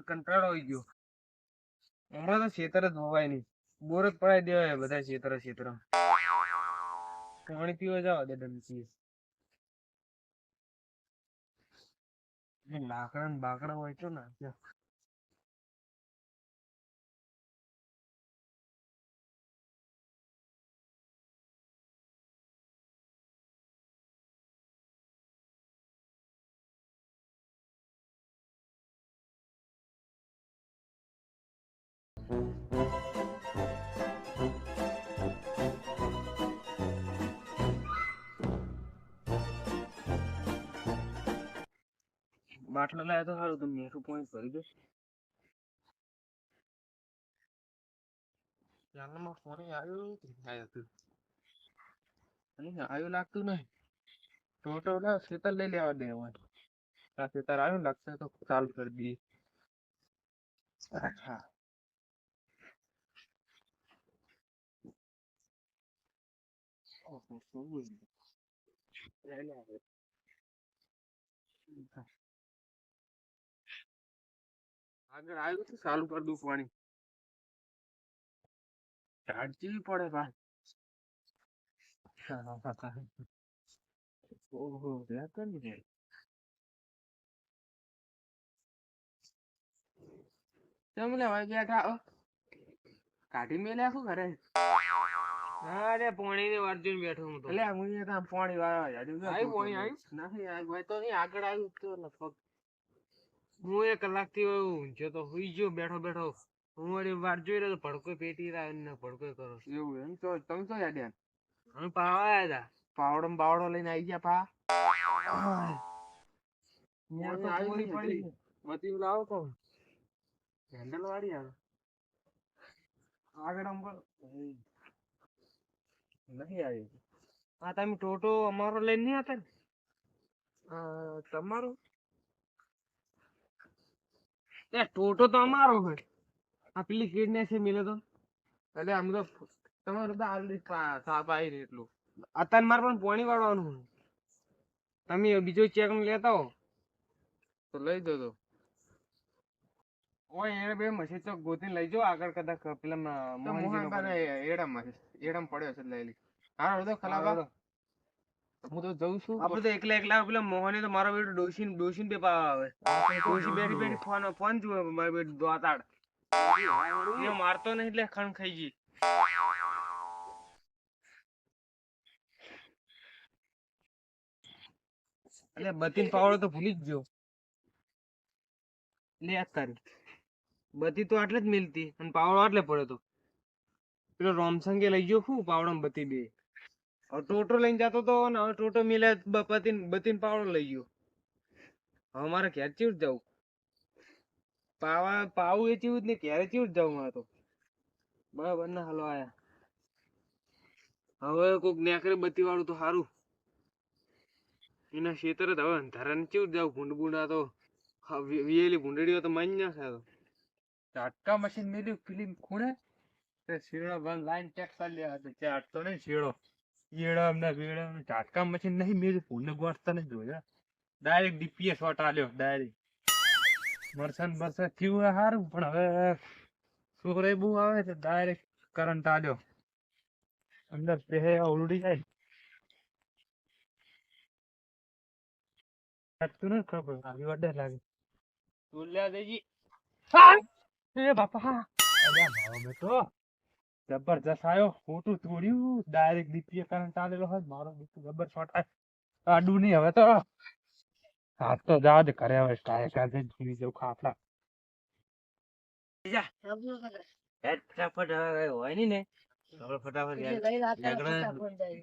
કંટાળો આવી તો છેતર જ ધોવાય નહીં. બોર જ દેવાય બધા છેતર ખેતર. પાણી પીવા જાવ દે ડમકી લાકડા ને બાકડા હોય તો નાખ્યા બાટલો લાવ્યો તો સારું તો મીઠું પોઈન્ટ ભરી દે. ચાલમાં પાણી આવ્યું આવ્યું તું? અને આવ્યું લાગતું નહીં. ટોટો ના લઈ લેવા દે હવે. આ આવ્યું લાગશે તો ચાલુ કરી દઈએ. હા ઓહો, શું બોલ્યું? લઈ લે હવે. આગળ આવ્યું છે ચાલુ કરી દઉં પાણી. ઝાડ પડે ભાઈ ઓહો કર ને તમને બેઠા કાઢી મેલ્યા શું કરે અરે પોણી ની જોઈને બેઠો હું તો. એટલે હું એક આમ પાણી વાળા આવી પાણી આવ્યું? નહીં તો નહીં આગળ આવ્યું તો લગભગ. હું એક કલાકથી ઊંઝ્યો તો હુઈ ગયો બેઠો બેઠો. હું વળી વાર જોઈ રહ્યો ભડકો પેટી રહ્યો ને ભડકો કરો એવું એમ તો તમે તો યાદ હું પાવા આવ્યા હતા પાવડો બાવડો લઈને આવી ગયા પા. મતી લાવો કોણ હેન્ડલ વાળી આવે. આગળ આમ. નહીં આવી હા તમે ટોટો અમારો લઈને નહીં હતા ને? તમારો? એ ટોટો તો અમારો હોય આ પેલી કિડને છે મિલે તો. એટલે આમ તો તમારું તો આલરેડી સાપ આવી રહી એટલું. અત્યારે મારે પણ પોણી વાળવાનું તમે બીજો ચેક લેતા હો. તો લઈ દો તો ઓય એને બે મસી ચોક ગોતીને લઈ જાઓ આગળ કદાચ પેલા મોહન પડે. કાકા એડામાં પડ્યો છે લઈ લી હા તો હું તો જઉં છું. આપણે તો એકલા એકલા પેલા મોહને તો મારો બેટો ડોશીન ડોશીન બે આવે. ડોશી બેઠી બેઠી ફોન ફોન જુએ મારો બેટો દોતાડ. એ મારતો નહીં એટલે ખણ ખાઈ ગઈ. એટલે બતીન પાવડો તો ભૂલી જ ગયો. લે આ તારી બતી તો આટલે જ મિલતી અને પાવડો આટલે પડ્યો તો. પેલો રોમસંગે લઈ ગયો શું પાવડો બતી બે. હવે ટોટો લઈને જતો તો ને હવે ટોટો મિલે બતીન બતીન પાવડો લઈ ગયો. હવે મારે ઘેર ચીડ જવું? પાવા પાવું એ ચીવું જ ને ક્યારે ચીડ જવું મારે તો? બરાબર ના હાલો આયા. હવે કોક નેકરે બત્તી વાળું તો સારું એના ખેતર જ હવે અંધારા ને ચીડ જાવ ભૂંડ ભૂંડા તો હા, વી- વિયેલી ભૂંડડીઓ તો મારી ના તો ઝાટકા મશીન મેલ્યું ફિલ્મ ખૂણે. તે શેરડો બંધ લાઈન ચેક કરી લે તો ચાટતો નહીં શેરડો. ઈડા અમને વેળા અમને ટાટકા મશીન નહીં મેલ્યું ફૂલને ગોઠતા નહીં જોયા ડાયરેક્ટ ડીપીએસ શોટ આલ્યો ડાયરેક્ટ મરસન બરસન થયું સારું પણ હવે છોકરે બહુ આવે તો ડાયરેક્ટ કરંટ આલ્યો. અંદર પેહે ઉલડી જાય. તું નથી ખબર આવી વડે લાગે. બોલ્યા દેજી. એ બાપા અલ્યા મારો બેટો જબરજસ્ત આવ્યો ખોટું તોડ્યું. ડાયરેક્ટ દીપીએ કરંટ ચાલેલો હોય મારો દીપી જબર શોટ આડું નહીં હવે તો. હાથ તો જા જ કરે હવે કાંઈ કાંઈ જીવી જવું ખાફડા ફટાફટ હોય ને. ફટાફટ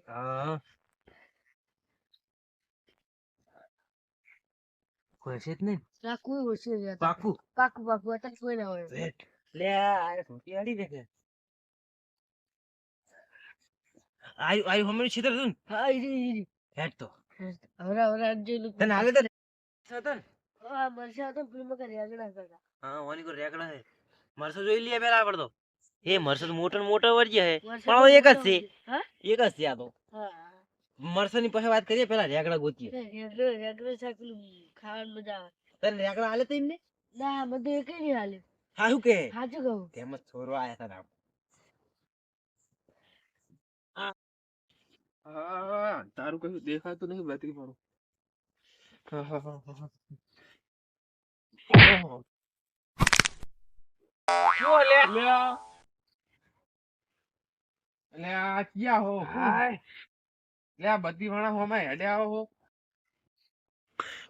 હા. કોઈ હશે જ નહીં. પાકું. વેટ લે આ છોટી આડી દે કે? આયુ આયુ હમણાં છીતર તું હેડ તો. તને હાલે તો હતા ને? હા ઓની કો રેકડા હે મરસો જોઈ લે પેલા આપડ તો. એ મરસો મોટો ને મોટો વર્જ્ય હે પણ એક જ છે. એક જ છે આ તો. મરસો ની પાસે વાત કરીએ પેલા રેકડા ગોતીએ. તને રેકડા હાલે તો એમને? ના બધું એક નહીં હાલે. હારું કે? સાચું કહું. તેમ જ છોરો આયા હતા રામ. તારું કશું દેખાતું નહીં બત્રી મારું હા, હા, હા, હા, હા. ઓહો. લે આ. ક્યાં હો? લે આ બધી વાણા હોમાં હેડે આવો હો.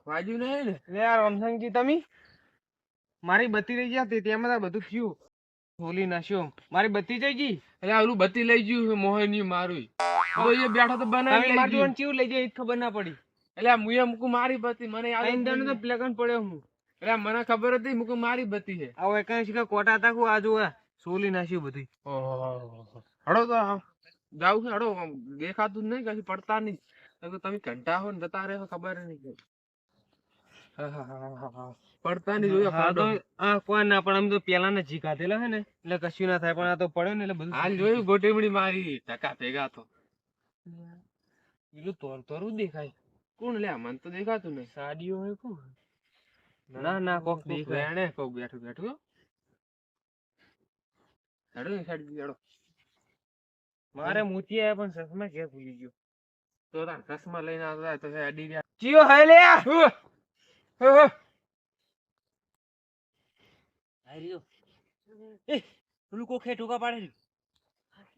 વાજુ નહીં ને? લે આ રામસંગજી તમે? મારી બત્તી રહી ગયા તેમાં તાર બધું થયું. હોલી નાખ્યો મારી બત્તી જઈ ગઈ? એટલે ઓલું બત્તી લઈ ગયું મોહન મારું. તો એ બેઠો તો બનાવી લઈ મારી ગયું. જોડે ચીવ લઈ જાય ખબર ના પડી. એટલે મુએ મુકું મારી બત્તી મને જ તો. પ્લેગન પડ્યો હું એટલે મને ખબર હતી મુકું મારી બત્તી છે. આવો એકાંશ કોટા તાકું આ જોવા સોલી નાશ્યું બધી. હળો તો જાઉં છે. હડો દેખાતું જ નહીં કશું પડતા નહીં તમે ઘંટા હો ને જતા રહે ખબર નહીં. પડતા નહીં જોયો ખાડો. આ કોઈ ના પણ આમ તો પેલા ને જી કાઢેલા હે ને એટલે કશું ના થાય પણ આ તો પડ્યો ને એટલે બધું હાલ જોયું ગોટેમડી મારી ટકા ભેગા તો. પેલું તોર તોરું દેખાય. કોણ લે મને તો દેખાતું નહીં. સાડીઓ હોય કોણ? ના ના કોક દેખાય. એને કોક બેઠું બેઠું હેડો થી હેડો. મારે મોતી આયા પણ ચશ્મા ક્યાં ભૂલી ગયો તો તાર ચશ્મા લઈને આવતા તો હે અડી ગયા ચિયો હે લે ઉહ! ઉહ! આઈ રહ્યો એ પેલું કોક હે ટોકા પાડે રહ્યું.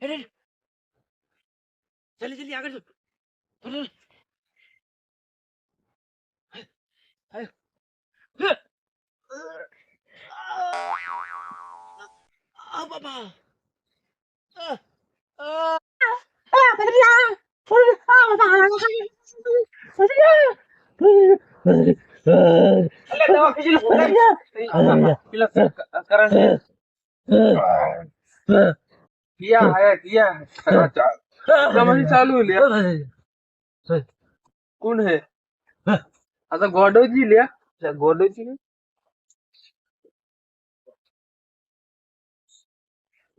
હેડ, હેડ. જલ્દી જલ્દી આગળ ચાલ. ચાલ, ચાલ. આયો. હે. આ બાબા આ, આ. પેલા કરણ કિયા આયા કિયા તમારી ચાલુ લે કોણ હે આ તો ગોડોજી લે ગોડોજી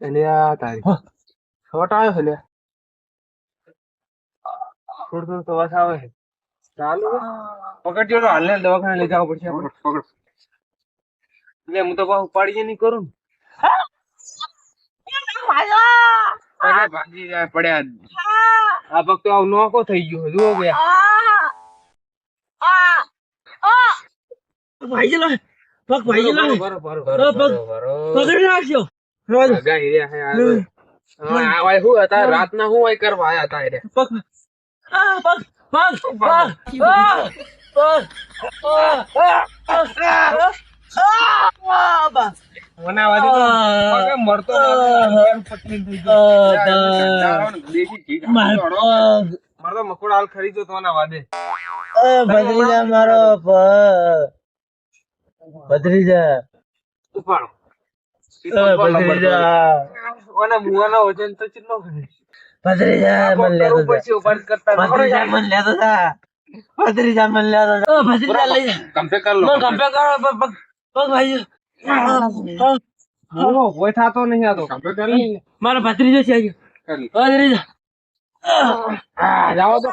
એટલે આ તારી શોર્ટ આવ્યો છે લે. થોડું થોડું તો આવે છે. ચાલુ? પકડજો તો હાલને દવાખાને લઈ જવા પડશે પકડ લે હું તો પાછું ઉપાડીએ નહીં કરું ને. ભાગી જાય પડ્યા. આ પગ તો આવું નોકો થઈ ગયો જુઓ ગયા ભાઈ ચલો પગ ભાઈ ચલો પગ- પકડી છે આ તો. હવે આ હોય શું હતા? રાતના હોય કરવા આયા હતા પગ. આ પગ. પગ. પગ. માર મકોડ હાલ ખરીદ્યો તો આના વાદે ભદ્રીજા મારો ભદ્રીજા ઉપાડો. મારો ભત્રીજો છે આજે કર. લે. ભત્રીજા આ જાઓ તો.